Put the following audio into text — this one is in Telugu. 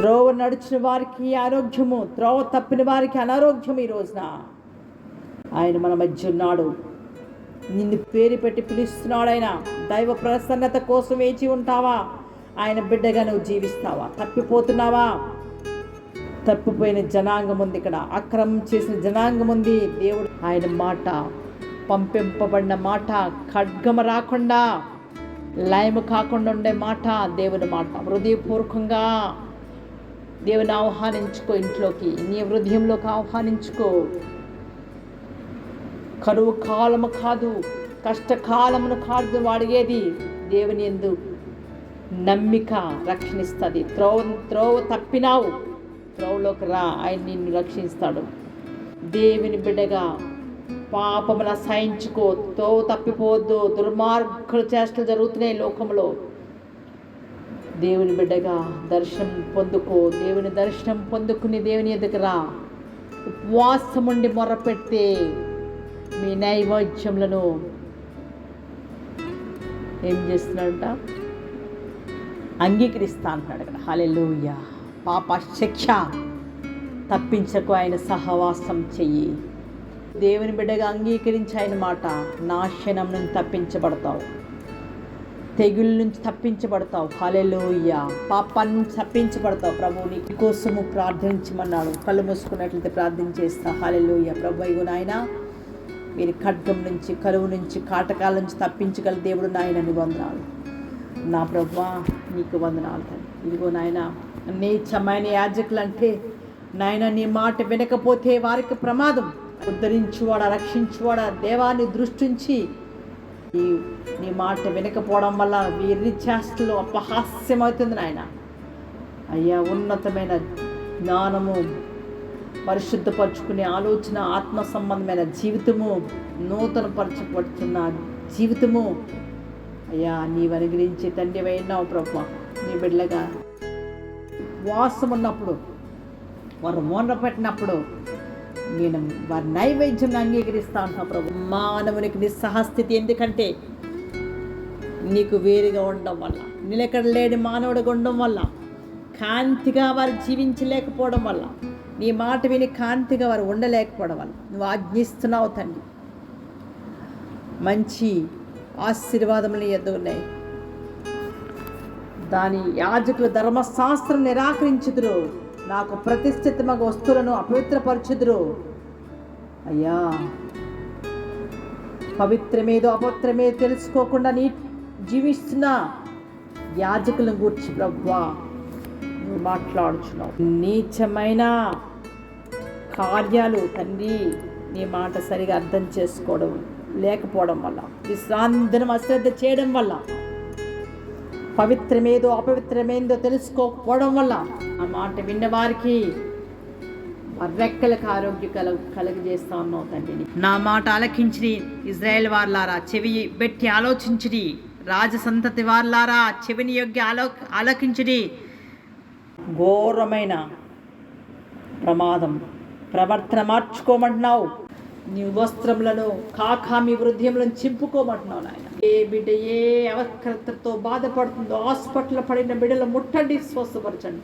త్రోవ నడిచిన వారికి ఆరోగ్యము త్రోవ తప్పిన వారికి అనారోగ్యం ఈ రోజున. ఆయన మన మధ్య ఉన్నాడు. నిన్ను పేరు పెట్టి పిలుస్తున్నాడు ఆయన. దైవ ప్రసన్నత కోసం వేచి ఉంటావా? ఆయన బిడ్డగా నువ్వు జీవిస్తావా? తప్పిపోతున్నావా? తప్పిపోయిన జనాంగం ఉంది ఇక్కడ. అక్రమం చేసిన జనాంగం ఉంది. దేవుడు ఆయన మాట పంపింపబడిన మాట ఖడ్గమ రాకుండా లయము కాకుండా ఉండే మాట దేవుని మాట. హృదయపూర్వకంగా దేవుని ఆహ్వానించుకో ఇంట్లోకి నీ హృదయంలోకి ఆహ్వానించుకో. కరువు కాలము కాదు కష్టకాలమును కాదు వాడిగేది దేవుని ఎందు నమ్మిక రక్షణిస్తుంది. త్రోవ త్రోవ తప్పినావు త్రోవలోకి రా ఆయన నిన్ను రక్షిస్తాడు. దేవుని బిడ్డగా పాపమున సహించుకో త్రోవ తప్పిపోవద్దు దుర్మార్గుల చేష్టలు జరుగుతున్నాయి లోకంలో. దేవుని బిడ్డగా దర్శనం పొందుకో. దేవుని దర్శనం పొందుకుని దేవుని ఎదుగురా ఉపవాసం ఉండి మొరపెడితే మీ నైవేద్యములను ఏం చేస్తున్నాడంట? అంగీకరిస్తా అంటున్నాడు ఇక్కడ హల్లెలూయా. పాప శిక్ష తప్పించకు ఆయన సహవాసం చెయ్యి. దేవుని బిడ్డగా అంగీకరించి ఆయన మాట. నాశనం నుంచి తప్పించబడతావు. తెగుళ్ళ నుంచి తప్పించబడతావు. హలెలోయ పాపాన్ని నుంచి తప్పించబడతావు ప్రభు. నీ కోసము ప్రార్థించమన్నాడు. కళ్ళు మూసుకున్నట్లయితే ప్రార్థన చేస్తా. హలెలోయ ప్రభు అయ్యో నాయన. మీరు ఖడ్గం నుంచి కరువు నుంచి కాటకాల నుంచి తప్పించగల దేవుడు నాయనని వందనాలు. నా ప్రభు నీకు వందనాలు ఇదిగో నాయన నీచమైన యాజకులు అంటే నాయన నీ మాట వినకపోతే వారికి ప్రమాదం. ఉద్ధరించువాడ రక్షించువాడ దేవాన్ని దృష్టించి ఈ నీ మాట వినకపోవడం వల్ల వీరి చేష్టలు అపహాస్యం అవుతుంది నాయన. అయ్యా ఉన్నతమైన జ్ఞానము పరిశుద్ధపరచుకునే ఆలోచన ఆత్మ సంబంధమైన జీవితము నూతన పరచబడుతున్న జీవితము. అయ్యా నీవు అనుగ్రహించి తండ్రి అయినావు ప్రభు. నీ బిడ్డగా వాసం ఉన్నప్పుడు వారు మోన పెట్టినప్పుడు నేను వారి నైవేద్యం అంగీకరిస్తా అంటున్నా ప్రభు. మానవునికి నిస్సహస్థితి ఎందుకంటే నీకు వేరుగా ఉండడం వల్ల నిలకడ లేని మానవుడిగా ఉండడం వల్ల కాంతిగా వారు జీవించలేకపోవడం వల్ల నీ మాట విని కాంతిగా వారు ఉండలేకపోవడం వల్ల నువ్వు ఆజ్ఞిస్తున్నావు తండ్రి. మంచి ఆశీర్వాదములు ఎదుగున్నాయి దాని యాజకులు ధర్మశాస్త్రం నిరాకరించుదురు. నాకు ప్రతిష్ఠితమగ వస్తువులను అపవిత్రపరచుదురు. అయ్యా పవిత్రమేదో అపవిత్రమేదో తెలుసుకోకుండా నీ జీవిస్తున్న యాజకులను గూర్చి ప్రవ్వా నువ్వు మాట్లాడుచున్నావు. నీచమైన కార్యాలు తండ్రి నీ మాట సరిగా అర్థం చేసుకోవడం లేకపోవడం వల్ల విశ్రాంతిని అశ్రద్ధ చేయడం వల్ల పవిత్రమేదో అపవిత్రమేందో తెలుసుకోకపోవడం వల్ల ఆ మాట విన్నవారికి రెక్కలకు ఆరోగ్య కల కలుగజేస్తా ఉన్నావు తండ్రిని నా మాట ఆలకించిని ఇజ్రాయెల్ వార్లారా చెవి పెట్టి ఆలోచించిని రాజసంతతి వార్లారా చెవిని యొక్క ఆలో ఆలకించిని ఘోరమైన ప్రమాదం. ప్రవర్తన మార్చుకోమంటున్నావు. నీ వస్త్రములను కాకా మీ వృద్ధ్యములను చింపుకోమంటున్నావు నాయన. ఏ బిడ్డ ఏ అవక్రతతో బాధపడుతుందో హాస్పిటల్ పడిన బిడ్డలు ముట్టండి స్వస్థపరచండి.